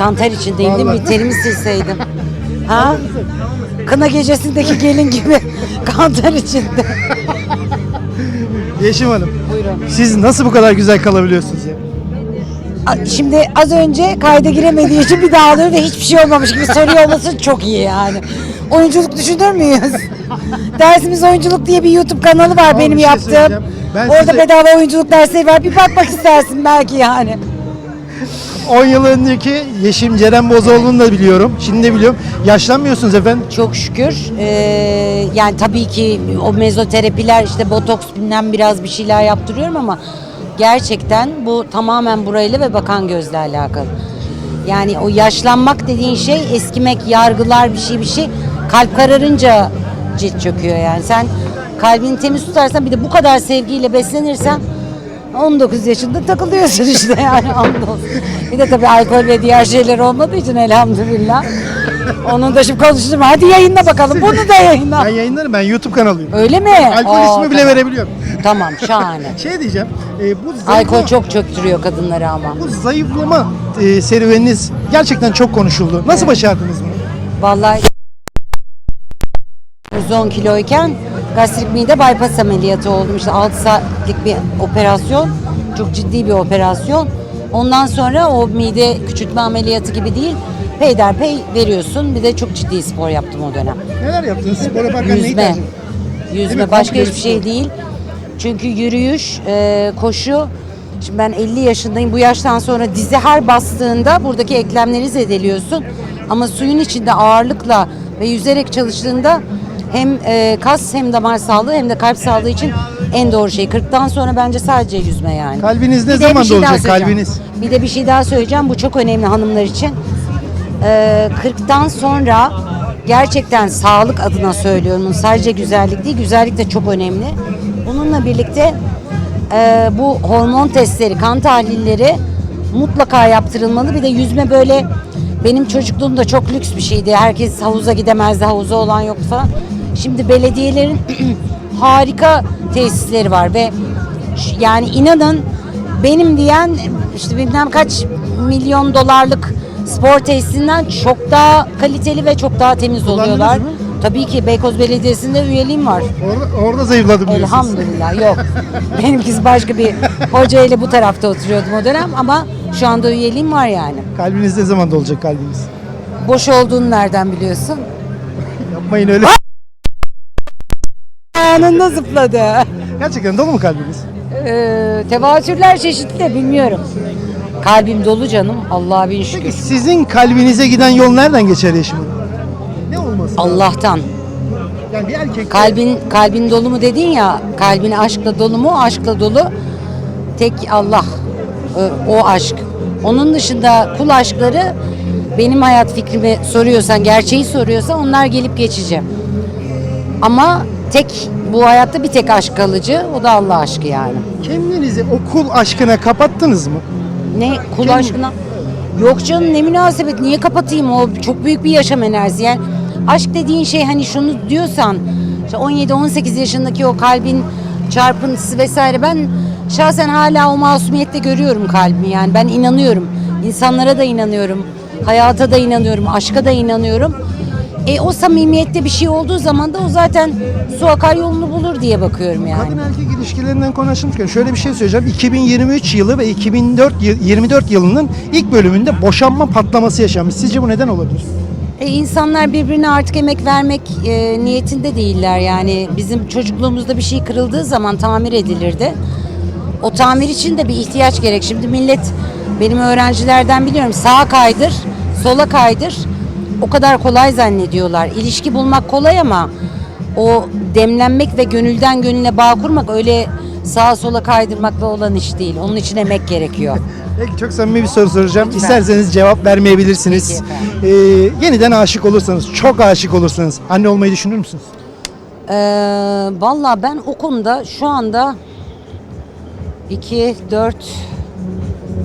kanter içindeyim değil mi? Terimi silseydim. Ha? Kına gecesindeki gelin gibi kanter içinde. Yeşim Hanım. Buyurun. Siz nasıl bu kadar güzel kalabiliyorsunuz ya? A- Şimdi az önce kayda giremediği için bir daha alıyor ve hiçbir şey olmamış gibi soruyor olması çok iyi yani. Oyunculuk düşünür müyüz? Dersimiz oyunculuk diye bir YouTube kanalı var benim bir şey yaptığım. Ben Orada size- bedava oyunculuk dersleri var. Bir bakmak istersin belki yani. 10 yıl önceki Yeşim Ceren Bozoğlu'nu da biliyorum. Şimdi de biliyorum. Yaşlanmıyorsunuz efendim. Çok şükür. Ee, yani tabii ki o mezoterapiler işte botoks bilmem biraz bir şeyler yaptırıyorum ama gerçekten bu tamamen burayla ve bakan gözle alakalı. Yani o yaşlanmak dediğin şey eskimek, yargılar bir şey bir şey kalp kararınca cilt çöküyor yani. Sen kalbini temiz tutarsan bir de bu kadar sevgiyle beslenirsen 19 yaşında takılıyorsun işte yani hamdolsun. Bir de tabii alkol ve diğer şeyler olmadığı için elhamdülillah. Onun da şimdi konuşturma. Hadi yayınla bakalım. Bunu da yayınla. Ben yayınlarım. Ben YouTube kanalıyım. Öyle mi? Alkol Aa, ismi bile tamam. verebiliyorum. Tamam şahane. Şey diyeceğim. e, bu zayıflama, Alkol çok çöktürüyor kadınları ama. Bu zayıflama e, serüveniniz gerçekten çok konuşuldu. Nasıl başardınız bunu? Vallahi 110 kiloyken gastrik mide bypass ameliyatı oldum. İşte 6 saatlik bir operasyon. Çok ciddi bir operasyon. Ondan sonra o mide küçültme ameliyatı gibi değil. Peyderpey veriyorsun. Bir de çok ciddi spor yaptım o dönem. Neler yaptınız? Spor yaparken neyi Yüzme. tercih Yüzme başka hiçbir şey değil. Çünkü yürüyüş, e, koşu. Şimdi ben 50 yaşındayım. Bu yaştan sonra dizi her bastığında buradaki eklemleri zedeliyorsun. Ama suyun içinde ağırlıkla ve yüzerek çalıştığında hem e, kas hem damar sağlığı hem de kalp sağlığı için en doğru şey. 40'tan sonra bence sadece yüzme yani. Kalbiniz ne Bir de bir zaman şey daha dolacak? söyleyeceğim. Kalbiniz. Bir de bir şey daha söyleyeceğim. Bu çok önemli hanımlar için. Ee, 40'tan sonra gerçekten sağlık adına söylüyorum. Sadece güzellik değil, güzellik de çok önemli. Bununla birlikte e, bu hormon testleri, kan tahlilleri mutlaka yaptırılmalı. Bir de yüzme böyle benim çocukluğumda çok lüks bir şeydi. Herkes havuza gidemezdi, havuza olan yoktu falan. Şimdi belediyelerin harika tesisleri var ve yani inanın benim diyen işte bilmem kaç milyon dolarlık spor tesisinden çok daha kaliteli ve çok daha temiz Kullandınız oluyorlar. mı? Tabii ki Beykoz Belediyesi'nde üyeliğim var. Orada, orada zayıfladım diyorsunuz. Elhamdülillah yok. Benimkisi başka bir hoca ile bu tarafta oturuyordum o dönem ama şu anda üyeliğim var yani. Kalbiniz ne zaman dolacak kalbiniz? Boş olduğunu nereden biliyorsun? Yapmayın öyle. Anında zıpladı. Gerçekten dolu mu kalbiniz? Ee, tevatürler çeşitli de bilmiyorum. Kalbim dolu canım. Allah'a bin şükür. Peki sizin kalbinize giden yol nereden geçer Yeşim Hanım? Ne olması lazım? Allah'tan. Yani bir erkek Kalbin kalbin dolu mu dedin ya, kalbin aşkla dolu mu? Aşkla dolu. Tek Allah. Ö- O aşk. Onun dışında kul aşkları benim hayat fikrimi soruyorsan, gerçeği soruyorsan onlar gelip geçici. Ama tek bu hayatta bir tek aşk kalıcı. O da Allah aşkı yani. kendinizi o kul aşkına kapattınız mı? Ne kul Kendim- aşkına? Yok canım ne münasebet niye kapatayım o çok büyük bir yaşam enerjisi yani aşk dediğin şey hani şunu diyorsan işte 17-18 yaşındaki o kalbin çarpıntısı vesaire ben şahsen hala o masumiyette görüyorum kalbimi yani ben inanıyorum insanlara da inanıyorum hayata da inanıyorum aşka da inanıyorum e o samimiyette bir şey olduğu zaman da o zaten su akar yolunu bulur diye bakıyorum yani. Kadın erkek ilişkilerinden konuşmuşken şöyle bir şey söyleyeceğim. 2023 yılı ve 2004 yı- 24 yılının ilk bölümünde boşanma patlaması yaşanmış. Sizce bu neden olabilir? E, insanlar birbirine artık emek vermek e, niyetinde değiller yani bizim çocukluğumuzda bir şey kırıldığı zaman tamir edilirdi. O tamir için de bir ihtiyaç gerek. Şimdi millet benim öğrencilerden biliyorum sağa kaydır, sola kaydır. O kadar kolay zannediyorlar. İlişki bulmak kolay ama o demlenmek ve gönülden gönüle bağ kurmak öyle sağa sola kaydırmakla olan iş değil. Onun için emek gerekiyor. Peki çok samimi bir soru soracağım. Lütfen. İsterseniz cevap vermeyebilirsiniz. Ee, yeniden aşık olursanız, çok aşık olursanız anne olmayı düşünür müsünüz? Ee, Valla ben o konuda şu anda 2, 4,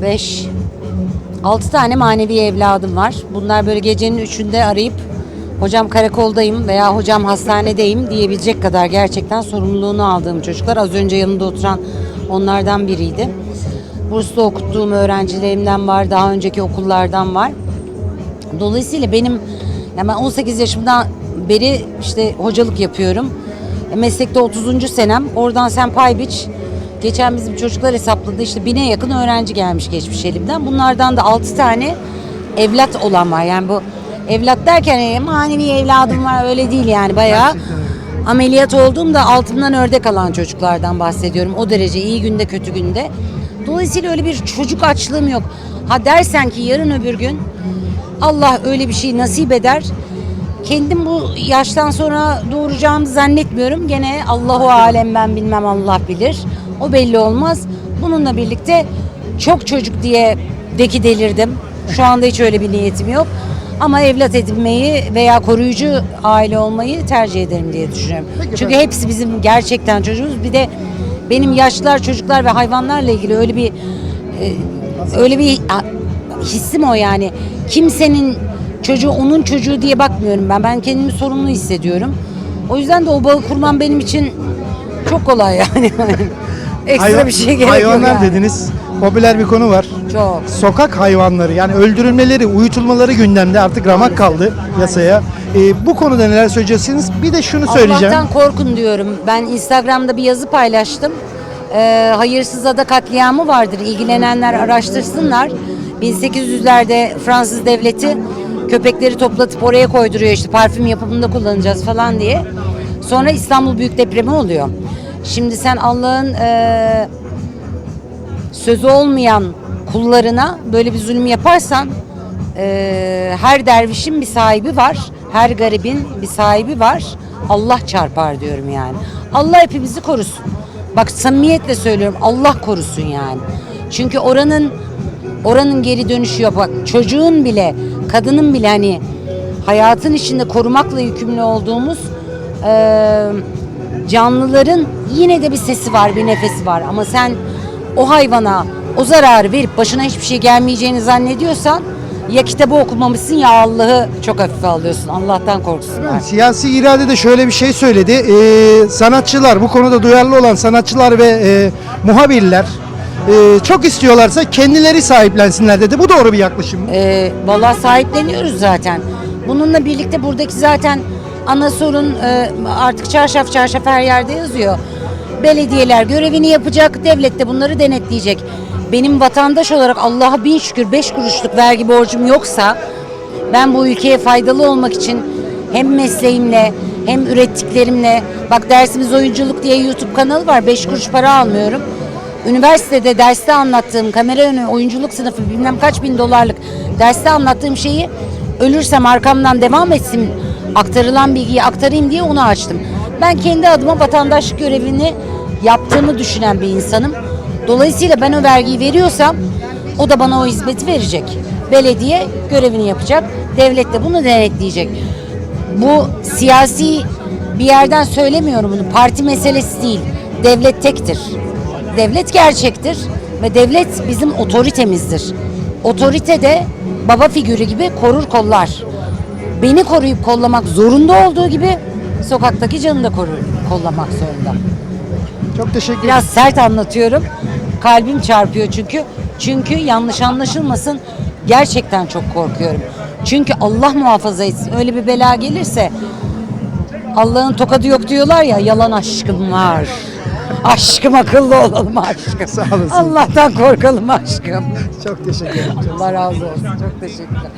5, 6 tane manevi evladım var. Bunlar böyle gecenin üçünde arayıp hocam karakoldayım veya hocam hastanedeyim diyebilecek kadar gerçekten sorumluluğunu aldığım çocuklar. Az önce yanında oturan onlardan biriydi. Burslu okuttuğum öğrencilerimden var, daha önceki okullardan var. Dolayısıyla benim yani ben 18 yaşımdan beri işte hocalık yapıyorum. E, meslekte 30. senem. Oradan sen pay biç. Geçen bizim çocuklar hesapladı işte bine yakın öğrenci gelmiş geçmiş elimden. Bunlardan da 6 tane evlat olan var. Yani bu evlat derken e, manevi evladım var öyle değil yani bayağı. Ameliyat olduğumda altından ördek alan çocuklardan bahsediyorum. O derece iyi günde kötü günde. Dolayısıyla öyle bir çocuk açlığım yok. Ha dersen ki yarın öbür gün Allah öyle bir şey nasip eder. Kendim bu yaştan sonra doğuracağımı zannetmiyorum. Gene Allahu alem ben bilmem Allah bilir. O belli olmaz. Bununla birlikte çok çocuk diye deki delirdim. Şu anda hiç öyle bir niyetim yok. Ama evlat edinmeyi veya koruyucu aile olmayı tercih ederim diye düşünüyorum. Peki Çünkü ben- hepsi bizim gerçekten çocuğumuz. Bir de benim yaşlılar, çocuklar ve hayvanlarla ilgili öyle bir e, öyle bir a, hissim o yani. Kimsenin çocuğu onun çocuğu diye bakmıyorum ben. Ben kendimi sorumlu hissediyorum. O yüzden de o bağı kurmam benim için çok kolay yani. Ekstra Hayvan- bir şey gerek yok Hayvanlar yani. dediniz. Popüler bir konu var. Çok. Sokak hayvanları yani öldürülmeleri, uyutulmaları gündemde artık ramak kaldı yasaya. Ee, bu konuda neler söyleyeceksiniz? Bir de şunu söyleyeceğim. Allah'tan korkun diyorum. Ben Instagram'da bir yazı paylaştım. Ee, hayırsız ada katliamı vardır. İlgilenenler araştırsınlar. 1800'lerde Fransız devleti köpekleri toplatıp oraya koyduruyor işte parfüm yapımında kullanacağız falan diye. Sonra İstanbul Büyük Depremi oluyor. Şimdi sen Allah'ın eee sözü olmayan kullarına böyle bir zulüm yaparsan eee, her dervişin bir sahibi var. Her garibin bir sahibi var. Allah çarpar diyorum yani. Allah hepimizi korusun. Bak samimiyetle söylüyorum Allah korusun yani. Çünkü oranın oranın geri dönüşü yok. Bak çocuğun bile kadının bile hani hayatın içinde korumakla yükümlü olduğumuz eee, canlıların yine de bir sesi var, bir nefesi var. Ama sen o hayvana o zararı verip başına hiçbir şey gelmeyeceğini zannediyorsan ya kitabı okumamışsın ya Allah'ı çok hafife alıyorsun. Allah'tan korksunlar. Siyasi irade de şöyle bir şey söyledi. Ee, sanatçılar, bu konuda duyarlı olan sanatçılar ve e, muhabirler e, çok istiyorlarsa kendileri sahiplensinler dedi. Bu doğru bir yaklaşım mı? Ee, vallahi sahipleniyoruz zaten. Bununla birlikte buradaki zaten ana sorun e, artık çarşaf çarşaf her yerde yazıyor. Belediyeler görevini yapacak, devlet de bunları denetleyecek. Benim vatandaş olarak Allah'a bin şükür 5 kuruşluk vergi borcum yoksa ben bu ülkeye faydalı olmak için hem mesleğimle hem ürettiklerimle bak dersimiz oyunculuk diye YouTube kanalı var 5 kuruş para almıyorum. Üniversitede derste anlattığım kamera önü oyunculuk sınıfı bilmem kaç bin dolarlık derste anlattığım şeyi ölürsem arkamdan devam etsin aktarılan bilgiyi aktarayım diye onu açtım. Ben kendi adıma vatandaşlık görevini yaptığımı düşünen bir insanım. Dolayısıyla ben o vergiyi veriyorsam o da bana o hizmeti verecek. Belediye görevini yapacak. Devlet de bunu denetleyecek. Bu siyasi bir yerden söylemiyorum bunu. Parti meselesi değil. Devlet tektir. Devlet gerçektir ve devlet bizim otoritemizdir. Otorite de baba figürü gibi korur kollar. Beni koruyup kollamak zorunda olduğu gibi sokaktaki canını da korur, kollamak zorunda. Çok teşekkür ederim. Biraz sert anlatıyorum. Kalbim çarpıyor çünkü. Çünkü yanlış anlaşılmasın gerçekten çok korkuyorum. Çünkü Allah muhafaza etsin öyle bir bela gelirse Allah'ın tokadı yok diyorlar ya yalan aşkım var. Aşkım akıllı olalım aşkım. Sağ olasın. Allah'tan korkalım aşkım. Çok teşekkür ederim. Allah razı olsun. Çok teşekkürler.